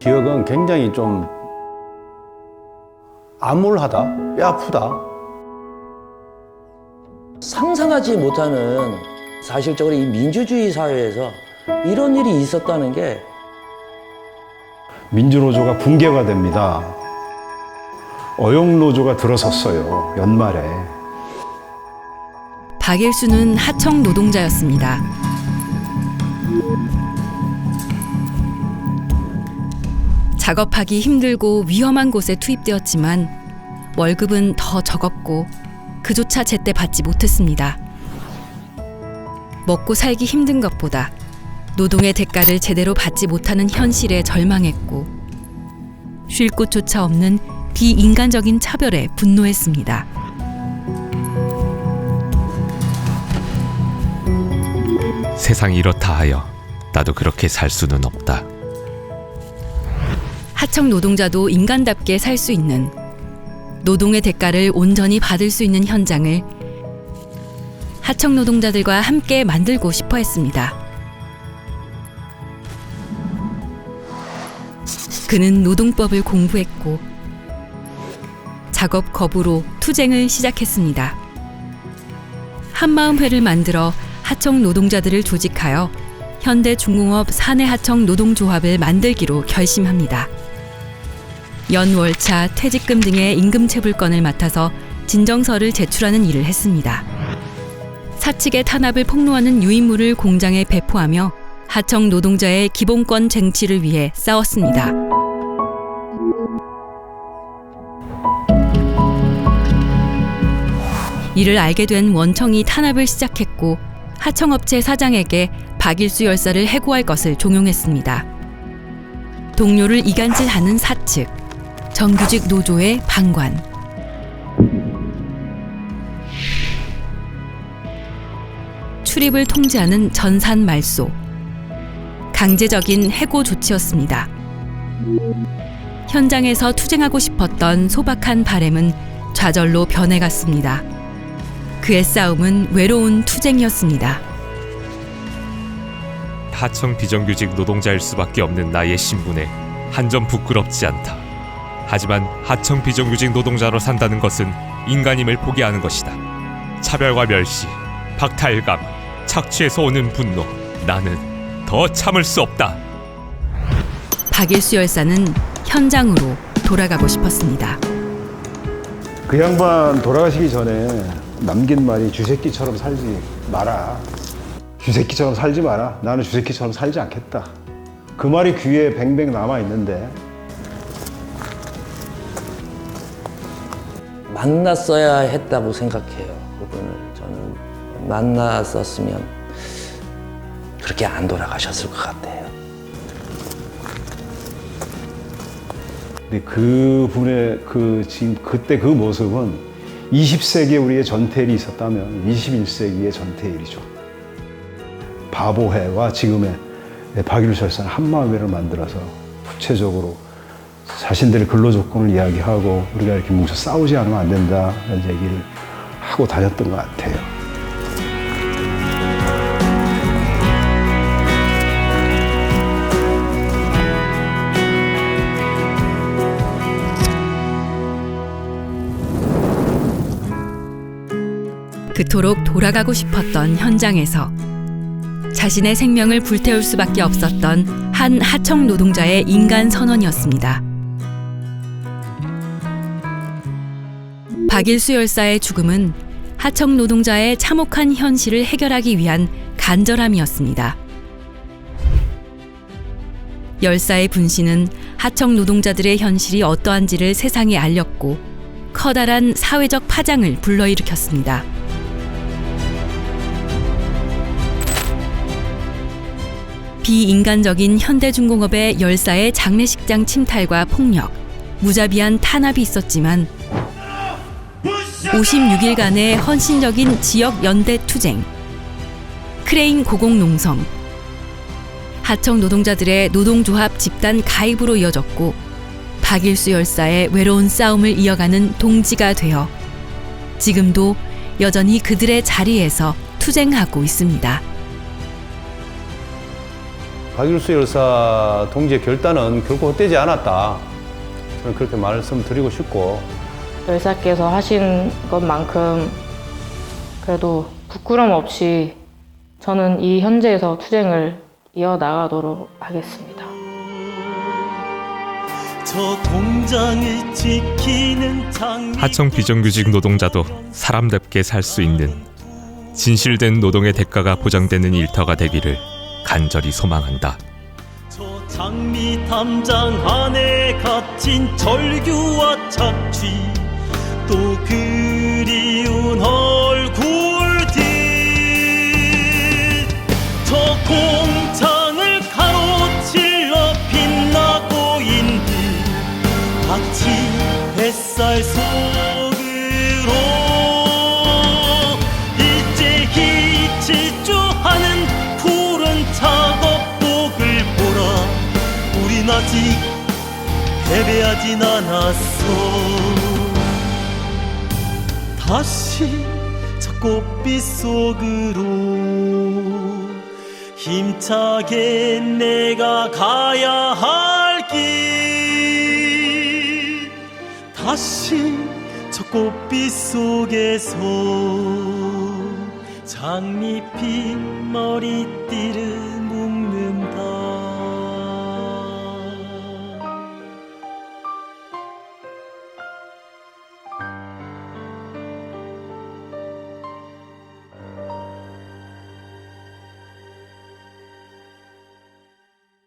기억은 굉장히 좀 암울하다, 뼈 아프다. 상상하지 못하는 사실적으로 이 민주주의 사회에서 이런 일이 있었다는 게 민주노조가 붕괴가 됩니다. 어용노조가 들어섰어요, 연말에. 박일수는 하청 노동자였습니다. 작업하기 힘들고 위험한 곳에 투입되었지만 월급은 더 적었고 그조차 제때 받지 못했습니다. 먹고 살기 힘든 것보다 노동의 대가를 제대로 받지 못하는 현실에 절망했고 쉴 곳조차 없는 비인간적인 차별에 분노했습니다. 세상이 이렇다 하여 나도 그렇게 살 수는 없다. 하청 노동자도 인간답게 살 수 있는 노동의 대가를 온전히 받을 수 있는 현장을 하청 노동자들과 함께 만들고 싶어 했습니다. 그는 노동법을 공부했고 작업 거부로 투쟁을 시작했습니다. 한마음회를 만들어 하청 노동자들을 조직하여 현대 중공업 사내 하청 노동조합을 만들기로 결심합니다. 연월차, 퇴직금 등의 임금 체불권을 맡아서 진정서를 제출하는 일을 했습니다. 사측의 탄압을 폭로하는 유인물을 공장에 배포하며 하청 노동자의 기본권 쟁취를 위해 싸웠습니다. 이를 알게 된 원청이 탄압을 시작했고 하청업체 사장에게 박일수 열사를 해고할 것을 종용했습니다. 동료를 이간질하는 사측, 정규직 노조의 방관. 출입을 통제하는 전산 말소. 강제적인 해고 조치였습니다. 현장에서 투쟁하고 싶었던 소박한 바램은 좌절로 변해갔습니다. 그의 싸움은 외로운 투쟁이었습니다. 하청 비정규직 노동자일 수밖에 없는 나의 신분에 한 점 부끄럽지 않다. 하지만 하청 비정규직 노동자로 산다는 것은 인간임을 포기하는 것이다. 차별과 멸시, 박탈감, 착취에서 오는 분노, 나는 더 참을 수 없다. 박일수 열사는 현장으로 돌아가고 싶었습니다. 그 양반 돌아가시기 전에 남긴 말이 쥐새끼처럼 살지 마라. 쥐새끼처럼 살지 마라. 나는 쥐새끼처럼 살지 않겠다. 그 말이 귀에 뱅뱅 남아 있는데 만났어야 했다고 생각해요. 그분을 저는 만났었으면 그렇게 안 돌아가셨을 것 같아요. 근데 그 분의 그 지금 그때 그 모습은 20세기에 우리의 전태일이 있었다면 21세기의 전태일이죠. 바보회와 지금의 박일수 열사는 한마음회를 만들어서 구체적으로 자신들의 근로 조건을 이야기하고 우리가 이렇게 뭉쳐 싸우지 않으면 안 된다 이런 얘기를 하고 다녔던 것 같아요. 그토록 돌아가고 싶었던 현장에서 자신의 생명을 불태울 수밖에 없었던 한 하청 노동자의 인간 선언이었습니다. 박일수 열사의 죽음은 하청 노동자의 참혹한 현실을 해결하기 위한 간절함이었습니다. 열사의 분신은 하청 노동자들의 현실이 어떠한지를 세상에 알렸고 커다란 사회적 파장을 불러일으켰습니다. 비인간적인 현대중공업의 열사의 장례식장 침탈과 폭력, 무자비한 탄압이 있었지만 56일간의 헌신적인 지역 연대 투쟁, 크레인 고공농성, 하청 노동자들의 노동조합 집단 가입으로 이어졌고 박일수 열사의 외로운 싸움을 이어가는 동지가 되어 지금도 여전히 그들의 자리에서 투쟁하고 있습니다. 박일수 열사 동지의 결단은 결코 헛되지 않았다. 저는 그렇게 말씀드리고 싶고 열사께서 하신 것만큼 그래도 부끄럼 없이 저는 이 현재에서 투쟁을 이어나가도록 하겠습니다. 저 공장을 지키는 장 하청 비정규직 노동자도 사람답게 살 수 있는 진실된 노동의 대가가 보장되는 일터가 되기를 간절히 소망한다. 저 장미 담장 안에 갇힌 절규와 착취 또 그리운 얼굴들 저 공장을 가로질러 빛나고 있는 박치 햇살 속으로 일제히 질주하는 푸른 작업복을 보라 우린 아직 패배하진 않았어 다시 저 꽃빛 속으로 힘차게 내가 가야 할 길. 다시 저 꽃빛 속에서 장미빛 머리띠를